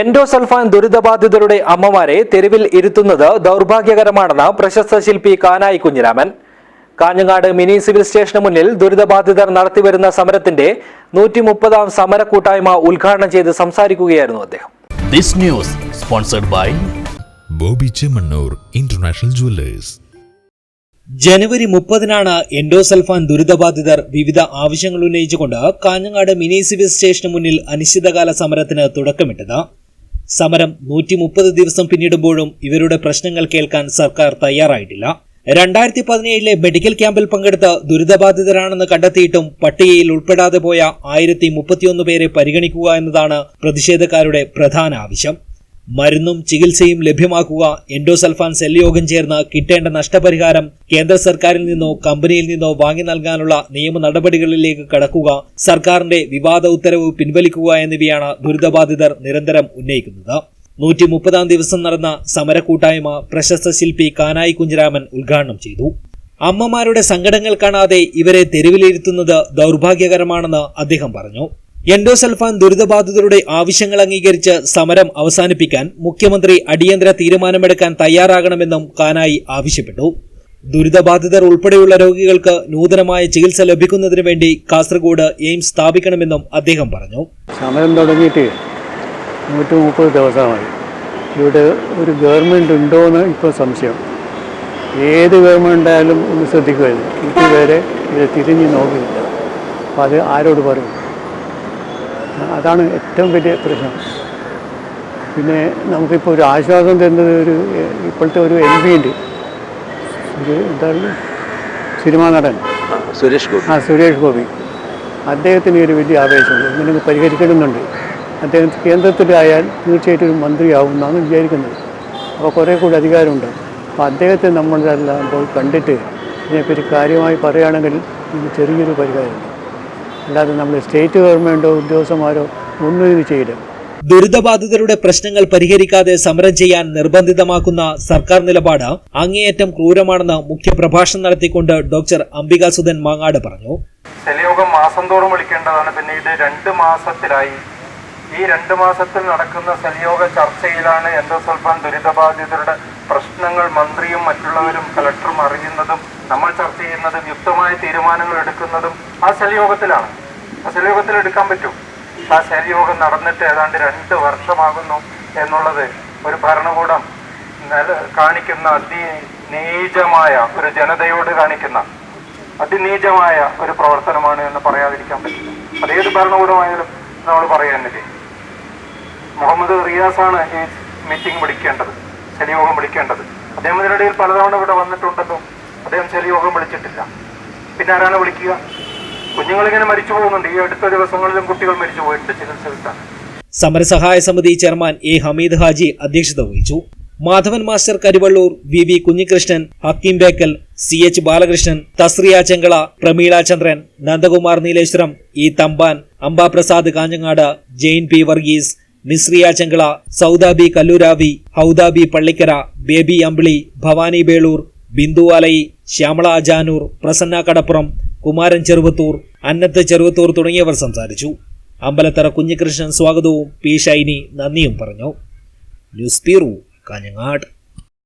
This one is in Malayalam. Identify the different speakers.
Speaker 1: എൻഡോസൾഫാൻ ദുരിതബാധിതരുടെ അമ്മമാരെ തെരുവിൽ ഇരുത്തുന്നത് ദൗർഭാഗ്യകരമാണെന്ന് പ്രശസ്ത ശില്പി കാനായി കുഞ്ഞിരാമൻ. കാഞ്ഞങ്ങാട് മിനി സിവിൽ സ്റ്റേഷന് മുന്നിൽ ദുരിതബാധിതർ നടത്തിവരുന്ന സമരത്തിന്റെ നൂറ്റി മുപ്പതാം സമര കൂട്ടായ്മ ഉദ്ഘാടനം ചെയ്ത് സംസാരിക്കുകയായിരുന്നു അദ്ദേഹം.
Speaker 2: Boby Chemmanur international jewellers.
Speaker 3: ജനുവരി മുപ്പതിനാണ് എൻഡോസൽഫാൻ ദുരിതബാധിതർ വിവിധ ആവശ്യങ്ങൾ ഉന്നയിച്ചുകൊണ്ട് കാഞ്ഞങ്ങാട് മിനി സിവിൽ സ്റ്റേഷന് മുന്നിൽ അനിശ്ചിതകാല സമരത്തിന് തുടക്കമിട്ടത്. സമരം നൂറ്റി മുപ്പത് ദിവസം പിന്നിടുമ്പോഴും ഇവരുടെ പ്രശ്നങ്ങൾ കേൾക്കാൻ സർക്കാർ തയ്യാറായിട്ടില്ല. രണ്ടായിരത്തി പതിനേഴിലെ മെഡിക്കൽ ക്യാമ്പിൽ പങ്കെടുത്ത് ദുരിതബാധിതരാണെന്ന് കണ്ടെത്തിയിട്ടും പട്ടികയിൽ ഉൾപ്പെടാതെ പോയ ആയിരത്തി മുപ്പത്തിയൊന്ന് പേരെ പരിഗണിക്കുക എന്നതാണ് പ്രതിഷേധക്കാരുടെ പ്രധാന ആവശ്യം. മരുന്നും ചികിത്സയും ലഭ്യമാക്കുക എൻഡോസൾഫാൻ സെൽ യോഗം ചേർന്ന് കിട്ടേണ്ട നഷ്ടപരിഹാരം കേന്ദ്ര സർക്കാരിൽ നിന്നോ കമ്പനിയിൽ നിന്നോ വാങ്ങി നൽകാനുള്ള നിയമ നടപടികളിലേക്ക് കടക്കുക സർക്കാരിന്റെ വിവാദ ഉത്തരവ് പിൻവലിക്കുക എന്നിവയാണ് ദുരിതബാധിതർ നിരന്തരം ഉന്നയിക്കുന്നത്. നൂറ്റി മുപ്പതാം ദിവസം നടന്ന സമരക്കൂട്ടായ്മ പ്രശസ്ത ശില്പി കാനായി കുഞ്ഞിരാമൻ ഉദ്ഘാടനം ചെയ്തു. അമ്മമാരുടെ സങ്കടങ്ങൾ കാണാതെ ഇവരെ തെരുവിലിരുത്തുന്നത് ദൗർഭാഗ്യകരമാണെന്ന് അദ്ദേഹം പറഞ്ഞു. എൻഡോസൾഫാൻ ദുരിതബാധിതരുടെ ആവശ്യങ്ങൾ അംഗീകരിച്ച് സമരം അവസാനിപ്പിക്കാൻ മുഖ്യമന്ത്രി അടിയന്തര തീരുമാനമെടുക്കാൻ തയ്യാറാകണമെന്നും കാനായി ആവശ്യപ്പെട്ടു. ദുരിതബാധിതർ ഉൾപ്പെടെയുള്ള രോഗികൾക്ക് നൂതനമായ ചികിത്സ ലഭിക്കുന്നതിനു വേണ്ടി കാസർഗോഡ് എയിംസ് സ്ഥാപിക്കണമെന്നും അദ്ദേഹം പറഞ്ഞു.
Speaker 4: സമരം തുടങ്ങിയിട്ട് നൂറ്റി മുപ്പത് ദിവസമായി. ഇവിടെ ഒരു ഗവൺമെന്റ് ഉണ്ടോയെന്ന് ഇപ്പോൾ സംശയം. ഏത് ഗവൺമെന്റ് ആയാലും ഒന്ന് ശ്രദ്ധിക്കുമായിരുന്നു ഇതുവരെ ഇത് തിരിഞ്ഞ് നോക്കിയില്ല. അപ്പോൾ അത് ആരോട് പറയും? അതാണ് ഏറ്റവും വലിയ പ്രശ്നം. പിന്നെ നമുക്കിപ്പോൾ ഒരു ആശ്വാസം തരുന്നത് ഒരു ഇപ്പോഴത്തെ ഒരു എം പി ഉണ്ട് ഒരു എന്താണ്? സിനിമാ നടൻ.
Speaker 5: സുരേഷ് ഗോപി.
Speaker 4: ആ സുരേഷ് ഗോപി. അദ്ദേഹത്തിന് ഒരു വലിയ ആവേശമുണ്ട്. ഇങ്ങനെ പരിഹരിക്കണമെന്നുണ്ട്. അദ്ദേഹം കേന്ദ്രത്തിലായാൽ തീർച്ചയായിട്ടും ഒരു മന്ത്രിയാവും എന്നാണ് വിചാരിക്കുന്നത്. അപ്പോൾ കുറേ കൂടി അധികാരമുണ്ട്. അപ്പോൾ അദ്ദേഹത്തെ നമ്മളെല്ലാം പോയി കണ്ടിട്ട് ഇതിനെപ്പറ്റി കാര്യമായി പറയുകയാണെങ്കിൽ ഇത് ചെറിയൊരു പരിഹാരമുണ്ട് അല്ലാതെ നമ്മൾ സ്റ്റേറ്റ് ഗവൺമെന്റോ ഉദ്യോഗസ്ഥന്മാരോ ഒന്നും ഇത് ചെയ്യില്ല.
Speaker 3: ദുരിതബാധിതരുടെ പ്രശ്നങ്ങൾ പരിഹരിക്കാതെ സമരം ചെയ്യാൻ നിർബന്ധിതമാക്കുന്ന സർക്കാർ നിലപാട് അങ്ങേയറ്റം ക്രൂരമാണെന്ന് മുഖ്യപ്രഭാഷണം നടത്തിക്കൊണ്ട് ഡോക്ടർ അംബികാസുധൻ മാങ്ങാട് പറഞ്ഞു.
Speaker 6: ശനിയോഗം മാസം തോറും വിളിക്കേണ്ടതാണ്. പിന്നെ ഇത് രണ്ട് മാസത്തിലായി ഈ രണ്ട് മാസത്തിൽ നടക്കുന്ന സെൽയോഗ ചർച്ചയിലാണ് എൻഡോസൾഫാൻ ദുരിതബാധിതരുടെ പ്രശ്നങ്ങൾ മന്ത്രിയും മറ്റുള്ളവരും കലക്ടറും അറിയുന്നതും നമ്മൾ ചർച്ച ചെയ്യുന്നതും യുക്തമായ തീരുമാനങ്ങൾ എടുക്കുന്നതും ആ സെൽയോഗത്തിലാണ്. ആ സെൽയോഗത്തിൽ എടുക്കാൻ പറ്റും. ആ സെൽയോഗം നടന്നിട്ട് ഏതാണ്ട് രണ്ട് വർഷമാകുന്നു എന്നുള്ളത് ഒരു ഭരണകൂടം കാണിക്കുന്ന അതി നീചമായ ഒരു ജനതയോട് കാണിക്കുന്ന അതിനീചമായ ഒരു പ്രവർത്തനമാണ് എന്ന് പറയാതിരിക്കാൻ പറ്റില്ല. അതേത് ഭരണകൂടമായാലും നമ്മൾ പറയാനില്ലേ മുഹമ്മദ് റിയാസാണ് ഈ മീറ്റിംഗ് വിളിക്കേണ്ടത് ശനിയോഗം വിളിക്കേണ്ടത്. അദ്ദേഹം ഇതിനിടയിൽ പലതവണ ഇവിടെ വന്നിട്ടുണ്ടല്ലോ അദ്ദേഹം ശനിയോഗം വിളിച്ചിട്ടില്ല. പിന്നെ ആരാണ് വിളിക്കുക? കുഞ്ഞുങ്ങളിങ്ങനെ മരിച്ചു പോകുന്നുണ്ട്. ഈ അടുത്ത ദിവസങ്ങളിലും കുട്ടികൾ മരിച്ചു പോയിട്ടുണ്ട് ചികിത്സ കിട്ടാൻ.
Speaker 3: സമരസഹായ സമിതി ചെയർമാൻ എ ഹമീദ് ഹാജി അധ്യക്ഷത വഹിച്ചു. Madhavan master Karuvallur V V Kunhikrishnan Hakeem Bekal C H Balakrishnan Thasriya Chengala Prameela Chandran Nandakumar Nileshwaram E Thampan Ambaprasad Kanhangad Jain P Varghese Mishriya Chengala Saudabi Kalluravi Haudabi Pallikkara Baby Ambili Bhavani Belur Bindu Alai Shyamala Ajanur Prasanna Kadappuram Kumaran Cheruvathur Annath Cheruvathur തുടങ്ങിയവർ സംസാരിച്ചു. അമ്പലത്തറ കുഞ്ഞികൃഷ്ണൻ സ്വാഗതവും പി ഷൈനി നന്ദിയും പറഞ്ഞു. News bureau Kanhangad.